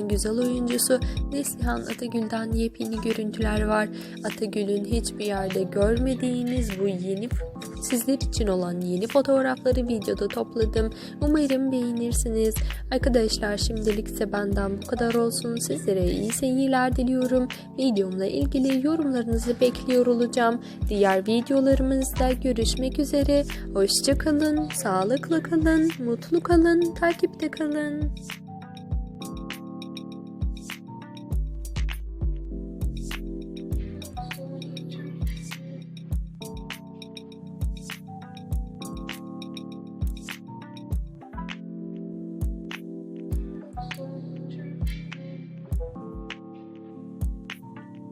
güzel oyuncusu Neslihan Atagül'den yepyeni görüntüler var. Atagül'ün hiçbir yerde görmediğiniz bu yeni sizler için olan yeni fotoğrafları videoda topladım. Umarım beğenirsiniz. Arkadaşlar şimdilik ise benden bu kadar olsun. Sizlere iyi seyirler diliyorum. Videomla ilgili yorumlarınızı bekliyor olacağım. Diğer videolarımızda görüşmek üzere. Hoşçakalın, sağlıklı kalın, mutlu kalın, takipte kalın.